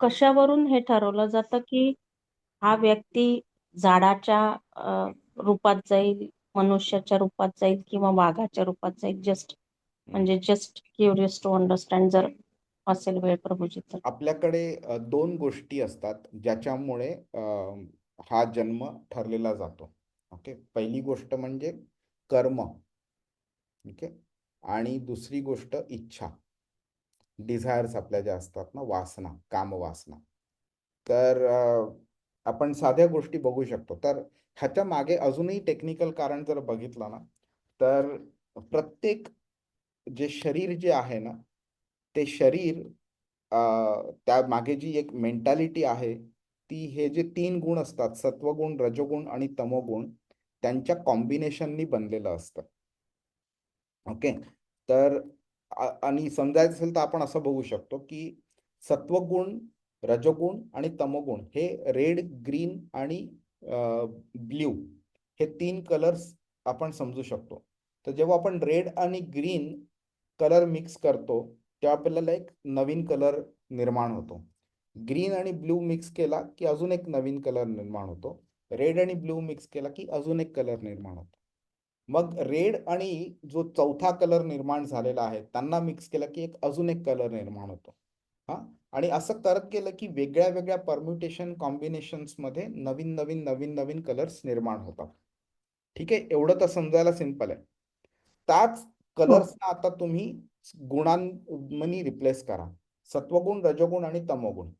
कशावरून हे ठरवलं जातं की हा व्यक्ती झाडाच्या रूपात जाईल, मनुष्याच्या रूपात जाईल किंवा वाघाच्या रूपात जाईल? जस्ट म्हणजे जस्ट क्युरियस टू अंडरस्टँड जर असेल वेळ प्रभूजी तर. आपल्याकडे दोन गोष्टी असतात ज्याच्यामुळे हा जन्म ठरलेला जातो. ओके? पहिली गोष्ट म्हणजे कर्म. ओके? आणि दुसरी गोष्ट इच्छा. डिझायर्स आपल्या ज्या असतात ना वासना कामवासना. तर आपण साध्या गोष्टी बघू शकतो. तर ह्याच्या मागे अजूनही टेक्निकल कारण जर बघितलं ना तर प्रत्येक जे शरीर जे आहे ना ते शरीर त्या मागे जी एक मेंटॅलिटी आहे ती हे जे तीन गुण असतात सत्वगुण रजोगुण आणि तमोगुण त्यांच्या कॉम्बिनेशननी बनलेलं असतं. ओके तर आणि समजायचं असेल तर आपण असं बघू शकतो की सत्वगुण रजगुण आणि तमगुण हे रेड ग्रीन आणि ब्ल्यू हे तीन कलर्स आपण समजू शकतो. तर जेव्हा आपण रेड आणि ग्रीन कलर मिक्स करतो तेव्हा आपल्याला एक नवीन कलर निर्माण होतो. ग्रीन आणि ब्लू मिक्स केला की अजून एक नवीन कलर निर्माण होतो. रेड आणि ब्लू मिक्स केला की अजून एक कलर निर्माण होतो. मग रेड आणि जो चौथा कलर निर्माण झालेला आहे त्यांना मिक्स केलं की एक अजून एक कलर निर्माण होतो. हा? आणि असं करत गेलं की वेगळ्या वेगळ्या परम्युटेशन कॉम्बिनेशन्समध्ये नवीन नवीन नवीन नवीन कलर्स निर्माण होतात. ठीक आहे? एवढं तर समजायला सिंपल आहे. त्याच कलर्सना आता तुम्ही गुणांनी रिप्लेस करा. सत्वगुण रजगुण आणि तमोगुण.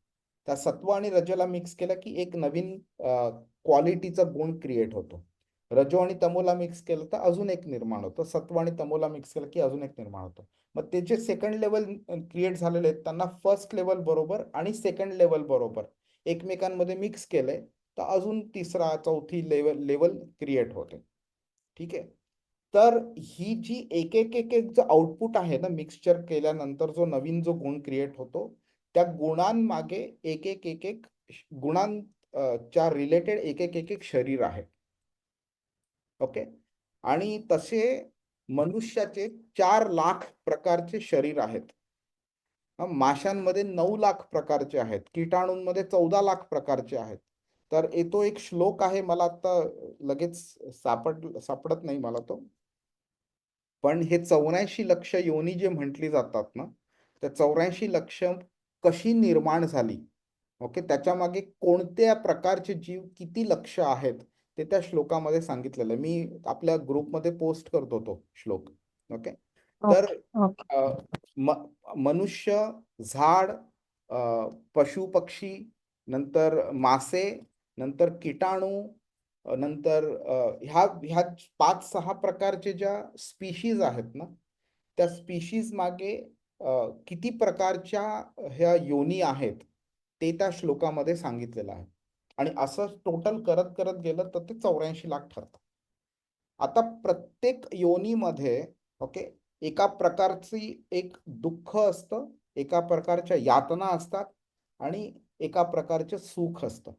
त्या सत्व आणि रजला मिक्स केलं की एक नवीन क्वालिटीचा गुण क्रिएट होतो. रजो आणि तमोला मिक्स केलं तर अजून एक निर्माण होतं. सत्व आणि तमोला मिक्स केलं की अजून एक निर्माण होतं. मग ते जे सेकंड लेवल क्रिएट झालेले आहेत त्यांना फर्स्ट लेवल बरोबर आणि सेकंड लेवल बरोबर एकमेकांमध्ये मिक्स केलंय तर अजून तिसरा चौथी लेवल लेवल क्रिएट होते. ठीक आहे? तर ही जी एक एक एक एक जो आउटपुट आहे ना मिक्सचर केल्यानंतर जो नवीन जो गुण क्रिएट होतो त्या गुणांमागे एक एक एक एक गुणांच्या रिलेटेड एक एक एक एक शरीर आहे. ओके? आणि तसे मनुष्याचे चार लाख प्रकारचे शरीर आहेत. माशांमध्ये नऊ लाख प्रकारचे आहेत किटाणूंमध्ये चौदा लाख प्रकारचे आहेत. तर येतो एक श्लोक आहे मला आता लगेच सापड सापडत नाही मला तो. पण हे चौऱ्याऐंशी लक्ष योनी जे म्हटली जातात ना त्या चौऱ्याऐंशी लक्ष कशी निर्माण झाली? ओके? त्याच्यामागे कोणत्या प्रकारचे जीव किती लक्ष आहेत? ते त्या श्लोकामध्ये सांगितलेलं आहे. मी आपल्या ग्रुपमध्ये पोस्ट करतो तो श्लोक. ओके? तर मनुष्य झाड पशु पक्षी नंतर मासे नंतर किटाणू नंतर ह्या ह्या पाच सहा प्रकारचे ज्या स्पीशीज आहेत ना त्या स्पीशीज मागे किती प्रकारच्या ह्या योनी आहेत ते त्या श्लोकामध्ये सांगितलेलं आहे. आणि असं टोटल करत करत गेलं तर ते चौऱ्याऐंशी लाख ठरतं. आता प्रत्येक योनीमध्ये ओके एका प्रकारची एक दुःख असतं एका प्रकारच्या यातना असतात आणि एका प्रकारचं सुख असतं.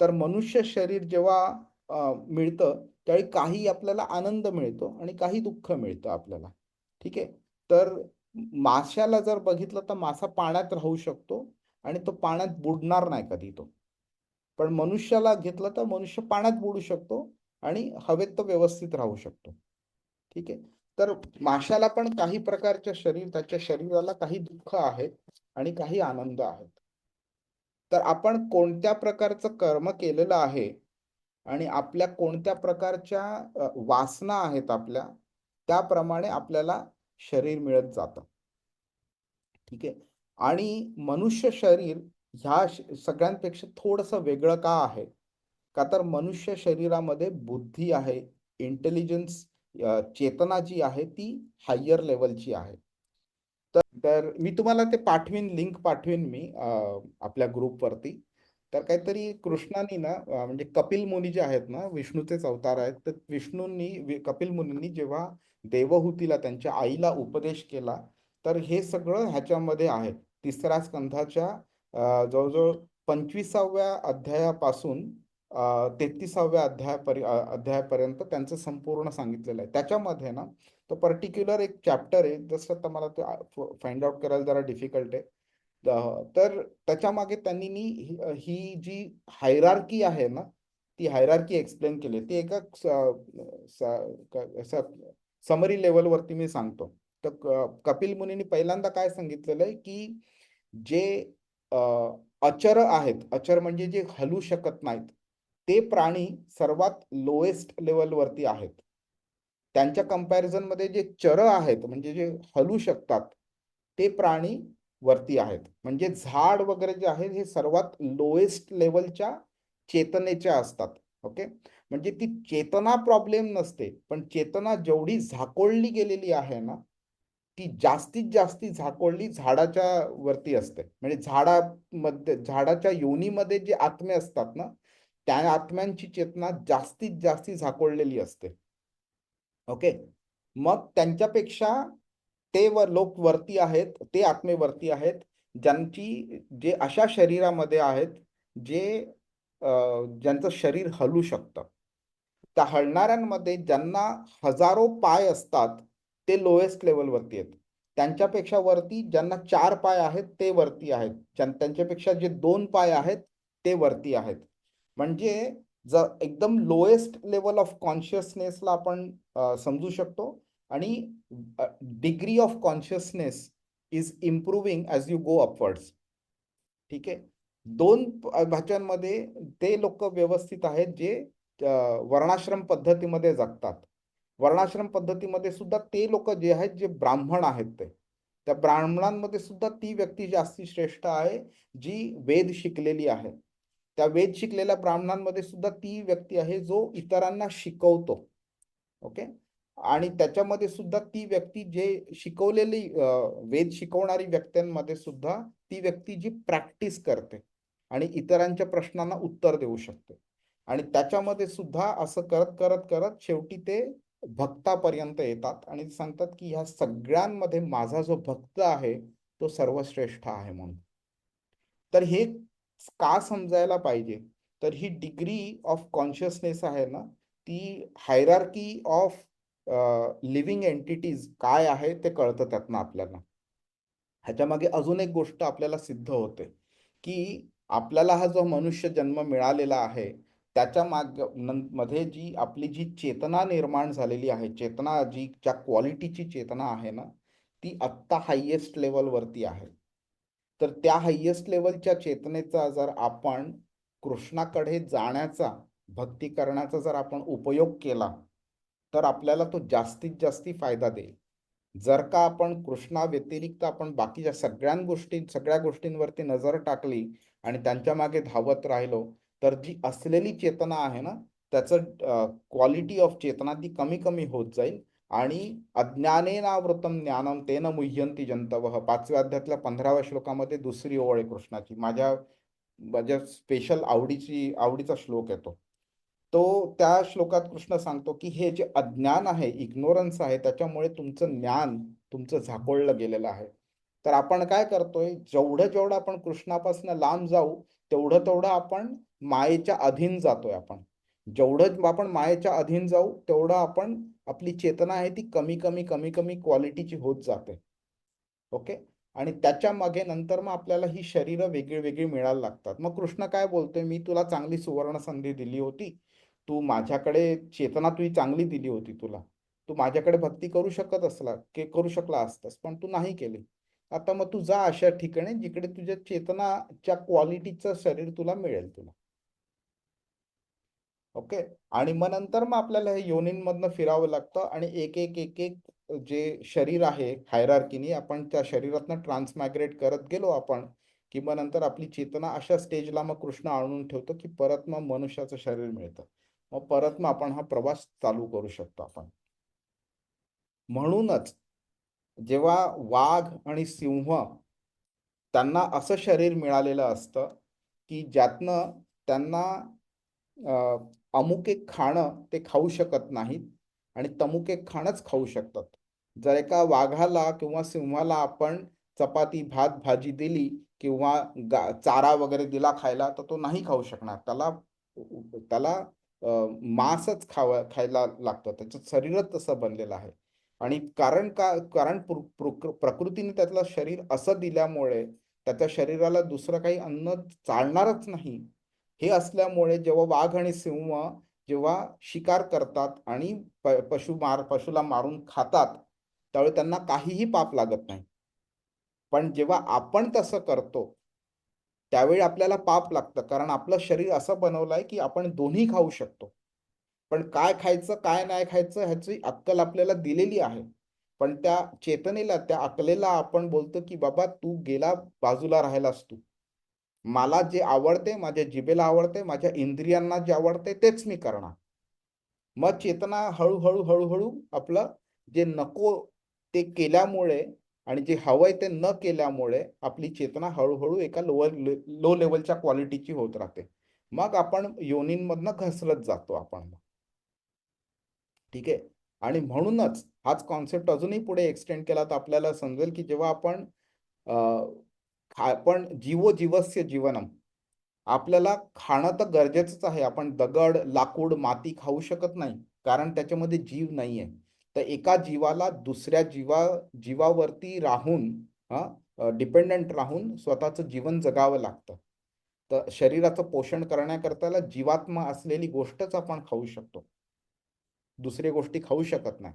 तर मनुष्य शरीर जेव्हा मिळतं त्यावेळी काही आपल्याला आनंद मिळतो आणि काही दुःख मिळतं आपल्याला. ठीक आहे? तर माशाला जर बघितलं तर मासा पाण्यात राहू शकतो आणि तो पाण्यात बुडणार नाही कधी तो. पण मनुष्याला घेतलं तर मनुष्य पाण्यात बुडू शकतो आणि हवेत तो व्यवस्थित राहू शकतो. ठीक आहे? तर माशाला पण काही प्रकारच्या शरीर त्याच्या शरीराला काही दुःख आहेत आणि काही आनंद आहेत. तर आपण कोणत्या प्रकारचं कर्म केलेलं आहे आणि आपल्या कोणत्या प्रकारच्या वासना आहेत आपल्या त्याप्रमाणे आपल्याला शरीर मिळत जातं. ठीक आहे? आणि मनुष्य शरीर ह्या सगळ्यांपेक्षा थोडंसं वेगळं का आहे? का तर मनुष्य शरीरामध्ये बुद्धी आहे इंटेलिजन्स चेतना जी आहे ती हायर लेवलची आहे. तर तर मी तुम्हाला ते पाठवीन लिंक पाठवीन मी आपल्या ग्रुपवरती तर काहीतरी कृष्णानी ना म्हणजे कपिल मुनी जे आहेत ना विष्णूचेच अवतार आहेत तर विष्णूंनी कपिल मुनींनी जेव्हा देवहूतीला त्यांच्या आईला उपदेश केला तर हे सगळं ह्याच्यामध्ये आहे. तिसऱ्या स्कंधाच्या जवळजवळ पंचवीसाव्या अध्यायापासून तेहतीसाव्या अध्यायापर्य अध्यायापर्यंत त्यांचं संपूर्ण सांगितलेलं आहे त्याच्यामध्ये ना तो पर्टिक्युलर एक चॅप्टर आहे जसं आता मला ते फाइंड आउट करायला जरा डिफिकल्ट आहे तर त्याच्यामागे त्यांनी ही ही जी हायरार्की आहे ना, ती हायरार्की एक्सप्लेन केली. ती एका स क स समरी लेवलवरती मी सांगतो. तर क कपिल मुनींनी पहिल्यांदा काय सांगितलेलं आहे, की जे अचर आहेत, अचर म्हणजे जे हलू शकत नाहीत, ते प्राणी सर्वात लोएस्ट लेवलवरती आहेत. त्यांच्या कम्पॅरिझनमध्ये जे चर आहेत, म्हणजे जे हलू शकतात, ते प्राणी वरती आहेत. म्हणजे झाड वगैरे जे आहेत हे सर्वात लोएस्ट लेवलच्या चेतनेच्या असतात. ओके. म्हणजे ती चेतना प्रॉब्लेम नसते, पण चेतना जेवढी झाकोळली गेलेली आहे ना, ती जास्तीत जास्ती झाकोळली झाडाच्या वरती असते. म्हणजे झाडामध्ये झाडाच्या योनीमध्ये जे आत्मे असतात ना, त्या आत्म्यांची चेतना जास्तीत जास्ती झाकोळलेली असते. ओके. मग त्यांच्यापेक्षा ते व लोक वरती आहेत, ते आत्मे वरती आहेत, ज्यांची जे अशा शरीरामध्ये आहेत, जे ज्यांचं शरीर हलू शकतं. त्या हलणाऱ्यांमध्ये ज्यांना हजारो पाय असतात, ते लोएस्ट लेवलवरती आहेत. त्यांच्यापेक्षा वरती ज्यांना चार पाय आहेत, ते वरती आहेत. त्यांच्यापेक्षा जे दोन पाय आहेत, ते वरती आहेत. म्हणजे जर एकदम लोएस्ट लेवल ऑफ कॉन्शियसनेसला आपण समजू शकतो आणि degree of consciousness is improving as you go upwards. ठीक आहे. दोन भाज्यांमध्ये ते लोक व्यवस्थित आहेत, जे वर्णाश्रम पद्धतीमध्ये जगतात. वर्णाश्रम पद्धतीमध्ये सुद्धा ते लोक जे आहेत, जे ब्राह्मण आहेत ते. त्या ब्राह्मणांमध्ये सुद्धा ती व्यक्ती जास्ती श्रेष्ठ आहे, जी वेद शिकलेली आहे. त्या वेद शिकलेल्या ब्राह्मणांमध्ये सुद्धा ती व्यक्ती आहे, जो इतरांना शिकवतो. ओके. आणि त्याच्यामध्ये सुद्धा ती व्यक्ती जे शिकवलेली वेद शिकवणारी व्यक्त्यांमध्ये सुद्धा ती व्यक्ती जी प्रॅक्टिस करते आणि इतरांच्या प्रश्नांना उत्तर देऊ शकते. आणि त्याच्यामध्ये सुद्धा असं करत, करत, करत शेवटी ते भक्तापर्यंत येतात आणि सांगतात, की ह्या सगळ्यांमध्ये माझा जो भक्त आहे, तो सर्वश्रेष्ठ आहे म्हणून. तर हे का समजायला पाहिजे? तर ही डिग्री ऑफ कॉन्शियसनेस आहे ना, ती हायरार्की ऑफ लिव्हिंग एंटिटीज काय आहे ते कळतं त्यातनं आपल्याला. ह्याच्यामागे अजून एक गोष्ट आपल्याला सिद्ध होते, की आपल्याला हा जो मनुष्य जन्म मिळालेला आहे, त्याच्या मागमध्ये जी आपली जी चेतना निर्माण झालेली आहे, चेतना जी ज्या क्वालिटीची चेतना आहे ना, ती आत्ता हायेस्ट लेवलवरती आहे. तर त्या हायेस्ट लेवलच्या चेतनेचा जर आपण कृष्णाकडे जाण्याचा, भक्ती करण्याचा जर आपण उपयोग केला, तर आपल्याला तो जास्तीत जास्ती फायदा देईल. जर का आपण कृष्णाव्यतिरिक्त आपण बाकीच्या सगळ्या गोष्टी सगळ्या गोष्टींवरती नजर टाकली आणि त्यांच्या मागे धावत राहिलो, तर जी असलेली चेतना आहे ना, त्याचं क्वालिटी ऑफ चेतना ती कमी-कमी होत जाईल आणि अज्ञानेनावृतम ज्ञानम तेन मुह्यंती जंतवः 5व्या अध्यायातल्या 15व्या श्लोकामध्ये दुसरी ओळ आहे कृष्णाची. माझ्या माझ्या स्पेशल आवडीची आवडीचा श्लोक येतो तो त्या श्लोकात कृष्ण सांगतो, की हे जे अज्ञान आहे, इग्नोरन्स आहे, त्याच्यामुळे तुमचं ज्ञान तुमचं झाकोळलं गेलेलं आहे. तर आपण काय करतोय, जेवढं-जेवढं आपण कृष्णापासून लांब जाऊ, तेवढं-तेवढं आपण मायेच्या अधीन जातोय आपण. जेवढं आपण मायेच्या अधीन जाऊ, तेवढं आपण आपली चेतना आहे ती कमी-कमी, कमी-कमी क्वालिटीची होत जाते. ओके. आणि त्याच्यामागे नंतर मग आपल्याला ही शरीर वेगळी-वेगळी मिळायला लागतात. मग कृष्ण काय बोलतोय, "मी तुला चांगली सुवर्ण संधी दिली होती. तू माझ्याकडे चेतना तुझी चांगली दिली होती तुला. तू माझ्याकडे भक्ती करू शकत असला की करू शकला असतास, पण तू नाही केली. आता मग तू जा अशा ठिकाणी जिकडे तुझ्या चेतनाच्या क्वालिटीचं शरीर तुला मिळेल तुला." ओके. आणि मग नंतर मग आपल्याला हे योनींमधनं फिरावं लागतं आणि एक, एक, एक, एक जे शरीर आहे हायरार्कीनी आपण त्या शरीरातनं ट्रान्समायग्रेट करत गेलो आपण, की मग नंतर आपली चेतना अशा स्टेजला मग कृष्ण आणून ठेवतो, की परत मग मनुष्याचं शरीर मिळतं. मग परत मग आपण हा प्रवास चालू करू शकतो आपण. म्हणूनच जेव्हा वाघ आणि सिंह त्यांना असं शरीर मिळालेलं असतं, की ज्यातनं त्यांना अमुक एक खाणं ते खाऊ शकत नाहीत आणि तमुक एक खाणंच खाऊ शकतात. जर एका वाघाला किंवा सिंहाला आपण चपाती, भात, भाजी दिली किंवा गा चारा वगैरे दिला खायला, तर तो नाही खाऊ शकणार. त्याला त्याला मांसच खावं खायला लागतं. त्याचं शरीरच तसं बनलेलं आहे. आणि कारण का कारण प्र प्र प्रकृतीने त्यातलं शरीर असं दिल्यामुळे त्याच्या शरीराला दुसरं काही अन्न चालणारच नाही. हे असल्यामुळे जेव्हा वाघ आणि सिंह जेव्हा शिकार करतात आणि प पशु मार पशुला मारून खातात त्यावेळी त्यांना काहीही पाप लागत नाही. पण जेव्हा आपण तसं करतो त्यावेळी आपल्याला पाप लागतं. कारण आपलं शरीर असं बनवलं आहे की आपण दोन्ही खाऊ शकतो. पण काय खायचं काय नाही खायचं ह्याची अक्कल आपल्याला दिलेली आहे. पण त्या चेतनेला त्या अकलेला आपण बोलतो की बाबा तू गेला बाजूला राहिलास तू. मला जे आवडते माझ्या जिभेला आवडते माझ्या इंद्रियांना जे आवडते तेच मी करणार. मग चेतना हळूहळू हळूहळू आपलं जे नको ते केल्यामुळे आणि जे हवंय ते न केल्यामुळे आपली चेतना हळूहळू एका लोअर लो लेवलच्या क्वालिटीची होत राहते. मग आपण योनींमधनं घसरत जातो आपण. ठीक आहे? आणि म्हणूनच हाच कॉन्सेप्ट अजूनही पुढे एक्सटेंड केला तर आपल्याला समजेल की जेव्हा आपण आपण जीवो जीवस्य जीवनम आपल्याला खाणं तर गरजेचंच आहे. आपण दगड लाकूड माती खाऊ शकत नाही कारण त्याच्यामध्ये जीव नाही आहे तर एका जीवाला दुसऱ्या जीवा जीवावरती राहून हां डिपेंडंट राहून स्वतःचं जीवन जगावं लागतं. तर शरीराचं पोषण करण्याकरताला जीवात्मा असलेली गोष्टच आपण खाऊ शकतो. दुसऱ्या गोष्टी खाऊ शकत नाही.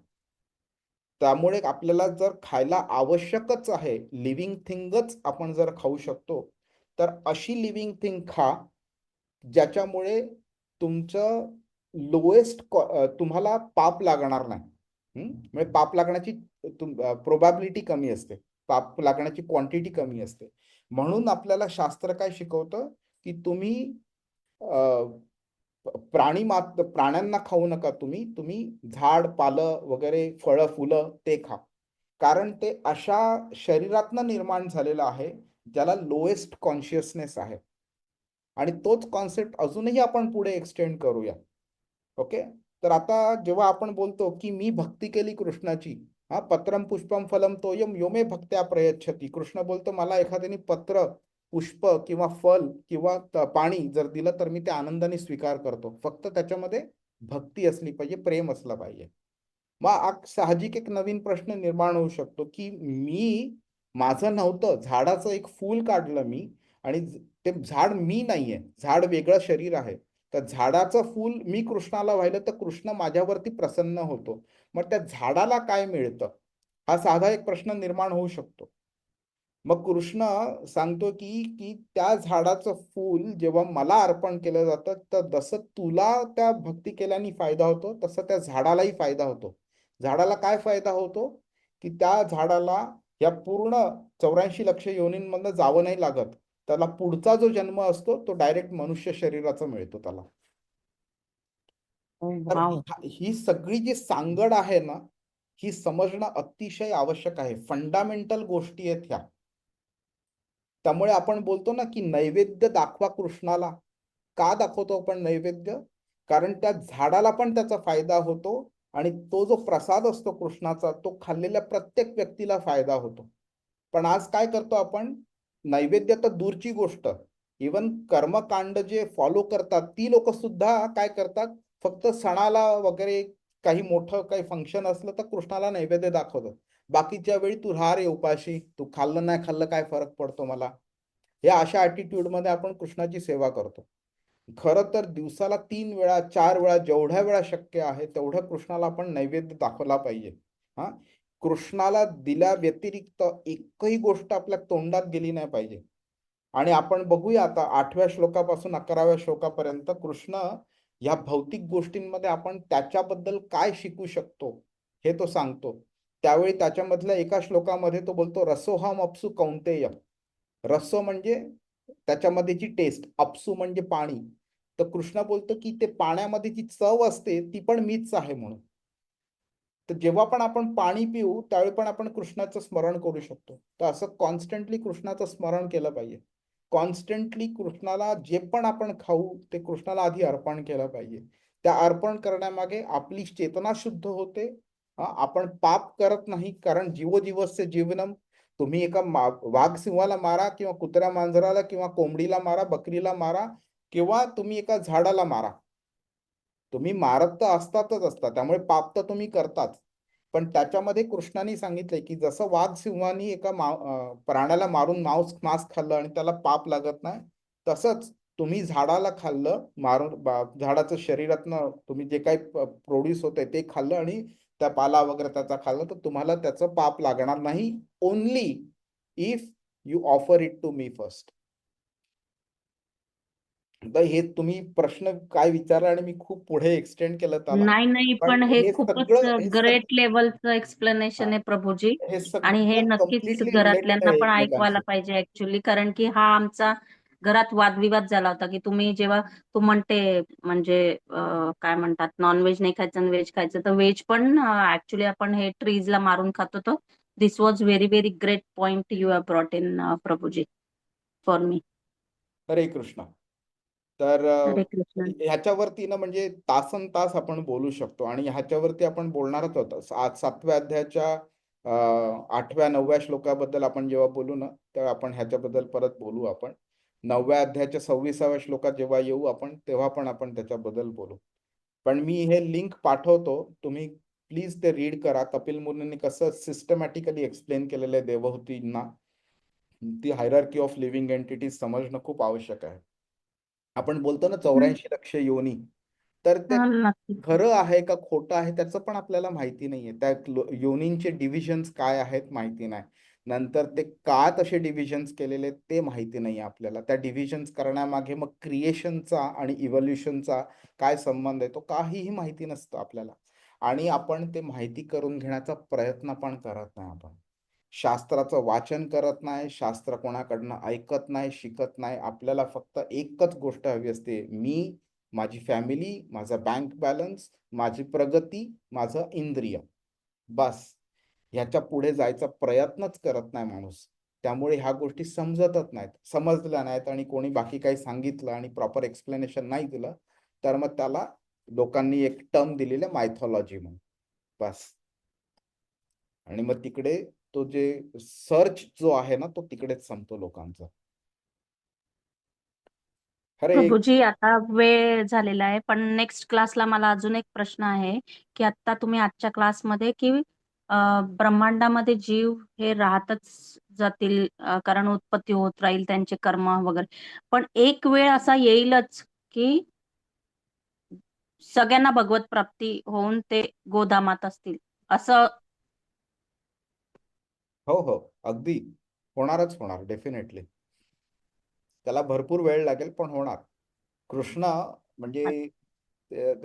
त्यामुळे आपल्याला जर खायला आवश्यकच आहे लिव्हिंग थिंगच आपण जर खाऊ शकतो तर अशी लिव्हिंग थिंग खा ज्याच्यामुळे तुमचं लोएस्ट तुम्हाला पाप लागणार नाही. म्हणजे पाप लागण्याची प्रोबॅबिलिटी कमी असते. पाप लागण्याची क्वांटिटी कमी असते. म्हणून आपल्याला शास्त्र काय शिकवतं की तुम्ही प्राणी मात प्राण्यांना खाऊ नका तुम्ही तुम्ही झाड पालं वगैरे फळं फुलं ते खा. कारण ते अशा शरीरातनं निर्माण झालेलं आहे ज्याला लोएस्ट कॉन्शियसनेस आहे. आणि तोच कॉन्सेप्ट अजूनही आपण पुढे एक्सटेंड करूया. ओके तर आता जेव्हा आपण बोलतो की मी भक्ती केली कृष्णाची हा पत्रम पुष्पम फलम तोयम योमे भक्त्या प्रयच्छती. कृष्ण बोलतो मला एखाद्याने पत्र पुष्प किंवा फल किंवा पाणी जर दिलं तर मी ते आनंदाने स्वीकार करतो. फक्त त्याच्यामध्ये भक्ती असली पाहिजे प्रेम असलं पाहिजे. मग साहजिक एक नवीन प्रश्न निर्माण होऊ शकतो की मी माझं नव्हतं झाडाचं एक फूल काढलं मी आणि ते झाड मी नाहीये झाड वेगळं शरीर आहे. तर झाडाचं फूल मी कृष्णाला व्हायला तर कृष्ण माझ्यावरती प्रसन्न होतो. मग त्या झाडाला काय मिळतं? हा साधा एक प्रश्न निर्माण होऊ शकतो. मग कृष्ण सांगतो की की त्या झाडाचं फूल जेव्हा मला अर्पण केलं जातं तर जसं तुला त्या भक्ती केल्याने फायदा होतो तसं त्या झाडालाही फायदा होतो. झाडाला काय फायदा होतो? की त्या झाडाला या पूर्ण चौऱ्याऐंशी लक्ष योनींमधनं जावं नाही लागत. त्याला पुढचा जो जन्म असतो तो डायरेक्ट मनुष्य शरीराचा मिळतो त्याला. ही सगळी जी सांगड आहे ना ही समजणं अतिशय आवश्यक आहे. फंडामेंटल गोष्टी आहेत ह्या. त्यामुळे आपण बोलतो ना की नैवेद्य दाखवा कृष्णाला. का दाखवतो आपण नैवेद्य? कारण त्या झाडाला पण त्याचा फायदा होतो आणि तो जो प्रसाद असतो कृष्णाचा तो खाल्लेल्या प्रत्येक व्यक्तीला फायदा होतो. पण आज काय करतो आपण? नैवेद्य तर दूरची गोष्ट. इवन कर्मकांड जे फॉलो करतात ती लोक सुद्धा काय करतात? फक्त सणाला वगैरे काही मोठं काही फंक्शन असलं तर कृष्णाला नैवेद्य दाखवतात. बाकीच्या वेळी तू राहा रे उपाशी. तू खाल्लं नाही खाल्लं काय फरक पडतो मला? या अशा ॲटिट्यूडमध्ये आपण कृष्णाची सेवा करतो. खरं तर दिवसाला तीन वेळा चार वेळा जेवढ्या वेळा शक्य आहे तेवढं कृष्णाला आपण नैवेद्य दाखवला पाहिजे. हा? कृष्णाला दिल्या व्यतिरिक्त एकही गोष्ट आपल्या तोंडात गेली नाही पाहिजे. आणि आपण बघूया आता आठव्या श्लोकापासून अकराव्या श्लोकापर्यंत कृष्ण या भौतिक गोष्टींमध्ये आपण त्याच्याबद्दल काय शिकू शकतो हे तो सांगतो. त्यावेळी त्याच्यामधल्या एका श्लोकामध्ये तो बोलतो रसोहम अप्सू कौंतेय रसो म्हणजे त्याच्यामध्ये जी टेस्ट अप्सू म्हणजे पाणी. तर कृष्ण बोलतो की ते पाण्यामध्ये जी चव असते ती पण मीच आहे म्हणून. तर जेव्हा पण आपण पाणी पिऊ त्यावेळी पण आपण कृष्णाचं स्मरण करू शकतो. तर असं कॉन्स्टंटली कृष्णाचं स्मरण केलं पाहिजे. कॉन्स्टंटली कृष्णाला जे पण आपण खाऊ ते कृष्णाला आधी अर्पण केलं पाहिजे. त्या अर्पण करण्यामागे आपली चेतना शुद्ध होते आपण पाप करत नाही कारण जीवजीवस्य जीवनम तुम्ही एका वाघ सिंहाला मारा किंवा कुत्र्या मांजराला किंवा कोंबडीला मारा बकरीला मारा किंवा तुम्ही एका झाडाला मारा. तुम्ही मारत तर असतातच असतात त्यामुळे पाप तर तुम्ही करताच पण त्याच्यामध्ये कृष्णाने सांगितलंय की जसं वाघ सिंहाने एका मा- प्राण्याला मारून मांस मांस खाल्लं आणि त्याला पाप लागत नाही तसंच तुम्ही झाडाला खाल्लं मारून झाडाचं शरीरातनं तुम्ही जे काही प्रोड्यूस होतंय ते खाल्लं आणि त्या पाला वगैरे त्याचा खाल्लं तर तुम्हाला त्याचं पाप लागणार नाही. Only if you offer it to me first हे तुम्ही प्रश्न काय विचारला आणि मी खूप पुढे एक्सटेंड केलं त्याला. नाही नाही पण हे खूपच ग्रेट लेवलचं एक्सप्लेनेशन आहे प्रभूजी. आणि हे नक्कीच घरातल्यांना पण ऐकवायला पाहिजे ऍक्च्युली कारण की हा आमचा घरात वादविवाद झाला होता की तुम्ही जेव्हा तू म्हणते म्हणजे काय म्हणतात नॉनव्हेज नाही खायचं आणि व्हेज खायचं तर व्हेज पण ऍक्च्युली आपण हे ट्रीजला मारून खातो तर this was very very great point you have brought in Prabhuji for me Hare Krishna. तर ह्याच्यावरती ना म्हणजे तासन तास आपण बोलू शकतो आणि ह्याच्यावरती आपण बोलणारच होतो. आज सातव्या अध्यायाच्या आठव्या नवव्या श्लोकाबद्दल आपण जेव्हा बोलू ना तेव्हा आपण ह्याच्याबद्दल परत बोलू आपण. नवव्या अध्यायाच्या सव्वीसाव्या श्लोकात जेव्हा येऊ आपण तेव्हा पण आपण त्याच्याबद्दल बोलू. पण मी हे लिंक पाठवतो तुम्ही प्लीज ते रीड करा. कपिल मुनींनी कसं सिस्टमॅटिकली एक्सप्लेन केलेलं आहे देवहूतींना ती हायरार्की ऑफ लिव्हिंग एंटिटीज समजणं खूप आवश्यक आहे. आपण बोलतो ना चौऱ्याऐंशी लक्ष योनी तर ते खरं आहे का खोटं आहे त्याचं पण आपल्याला माहिती नाहीये. त्या योनींचे डिव्हिजन्स काय आहेत माहिती नाही. नंतर ते का तसे डिव्हिजन्स केलेले ते माहिती नाही आपल्याला. त्या डिव्हिजन्स करण्यामागे मग क्रिएशनचा आणि इव्होल्युशनचा काय संबंध आहे तो काहीही माहिती नसतं आपल्याला. आणि आपण ते माहिती करून घेण्याचा प्रयत्न पण करत नाही आपण. शास्त्राचं वाचन करत नाही शास्त्र कोणाकडनं ऐकत नाही शिकत नाही आपल्याला फक्त एकच गोष्ट हवी असते. मी माझी फॅमिली माझा बँक बॅलन्स माझी प्रगती माझं इंद्रिय. बस. ह्याच्या पुढे जायचा प्रयत्नच करत नाही माणूस. त्यामुळे ह्या गोष्टी समजतच नाहीत. समजल्या नाहीत आणि कोणी बाकी काही सांगितलं आणि प्रॉपर एक्सप्लेनेशन नाही दिलं तर मग त्याला लोकांनी एक टर्म दिलेलं मायथॉलॉजी म्हणून. बस. आणि मग तिकडे तो जे सर्च जो आहे ना तो तिकडेच संपतो लोकांचा. अरे प्रभूजी आता वेळ झालेला आहे पण नेक्स्ट क्लासला मला अजून एक प्रश्न आहे की आता तुम्ही आजच्या क्लासमध्ये की ब्रह्मांडामध्ये जीव हे राहतच जातील कारण उत्पत्ती होत राहील त्यांचे कर्म वगैरे. पण एक वेळ असा येईलच की सगळ्यांना भगवत प्राप्ती होऊन ते गोधामात असतील. असं हो हो. अगदी. होणारच होणार डेफिनेटली त्याला भरपूर वेळ लागेल पण होणार. कृष्ण म्हणजे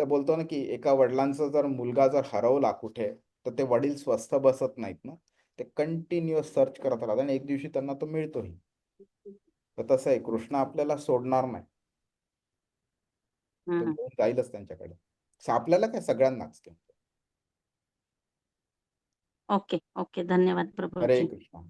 बोलतो ना की एका वडिलांचा जर मुलगा जर हरवला कुठे तर ते वडील स्वस्थ बसत नाहीत ना ते कंटिन्युअस सर्च करत राहतात आणि एक दिवशी त्यांना तो मिळतोही. तर तसं आहे कृष्ण आपल्याला सोडणार नाही. जाईलच त्यांच्याकडे. आपल्याला काय सगळ्यांनाच ओके ओके. धन्यवाद हरे प्रभूजी कृष्ण.